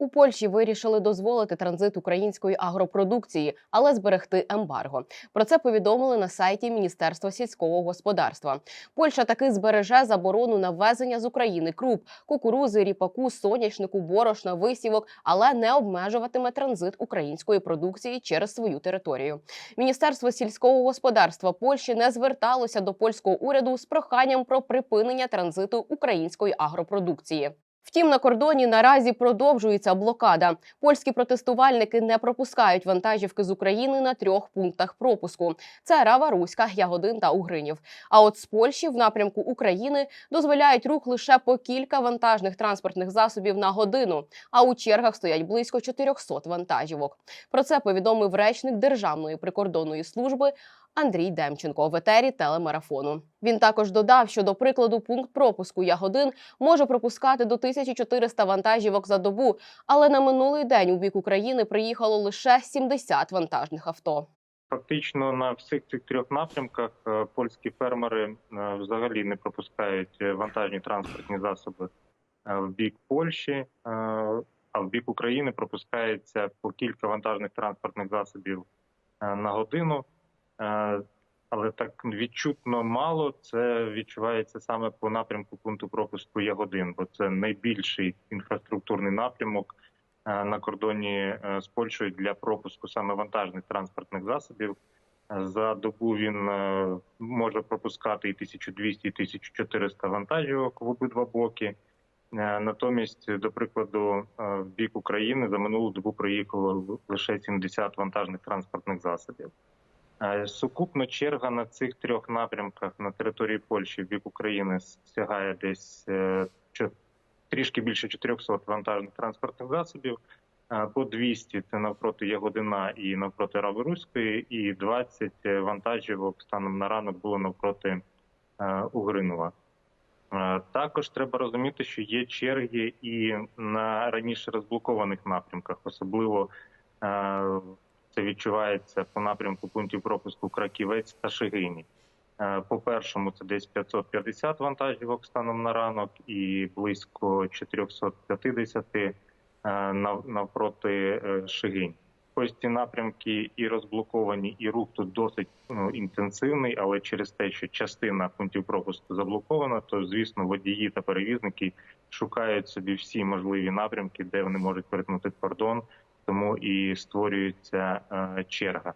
У Польщі вирішили дозволити транзит української агропродукції, але зберегти ембарго. Про це повідомили на сайті Міністерства сільського господарства. Польща таки збереже заборону на ввезення з України круп, кукурузи, ріпаку, соняшнику, борошна, висівок, але не обмежуватиме транзит української продукції через свою територію. Міністерство сільського господарства Польщі не зверталося до польського уряду з проханням про припинення транзиту української агропродукції. Втім, на кордоні наразі продовжується блокада. Польські протестувальники не пропускають вантажівки з України на трьох пунктах пропуску: це Рава Руська, Ягодин та Угринів. А от з Польщі в напрямку України дозволяють рух лише по кілька вантажних транспортних засобів на годину. А у чергах стоять близько 400 вантажівок. Про це повідомив речник Державної прикордонної служби Андрій Демченко в етері телемарафону. Він також додав, що до прикладу пункт пропуску Ягодин може пропускати до 1400 вантажівок за добу, але на минулий день у бік України приїхало лише 70 вантажних авто. Фактично на всіх цих трьох напрямках е, польські фермери е, взагалі не пропускають е, вантажні транспортні засоби в бік Польщі, а в бік України пропускається по кілька вантажних транспортних засобів на годину. Е, Але так відчутно мало це відчувається саме по напрямку пункту пропуску Ягодин, бо це найбільший інфраструктурний напрямок е, на кордоні е, з Польщею для пропуску саме вантажних транспортних засобів. За добу він може пропускати і 1200, і 1400 вантажівок в обидва боки. Натомість, до прикладу, в бік України за минулу добу приїхало лише 70 вантажних транспортних засобів. Е, Сукупно черга на цих трьох напрямках на території Польщі в бік України сягає десь е, трішки більше 400 вантажних транспортних засобів. Е, По 200 це навпроти Ягодина і навпроти Раворуської, і 20 вантажівок станом на ранок було навпроти Угринова. Також треба розуміти, що є черги і на раніше розблокованих напрямках, особливо це відчувається по напрямку пунктів пропуску Краківець та Шигині. Е, По першому це десь 550 вантажівок станом на ранок і близько 450 е, навпроти е, Шигинь. Ось ці напрямки і розблоковані, і рух тут досить ну, інтенсивний, але через те, що частина пунктів пропуску заблокована, то звісно водії та перевізники шукають собі всі можливі напрямки, де вони можуть перетнути кордон, тому і створюється е, черга.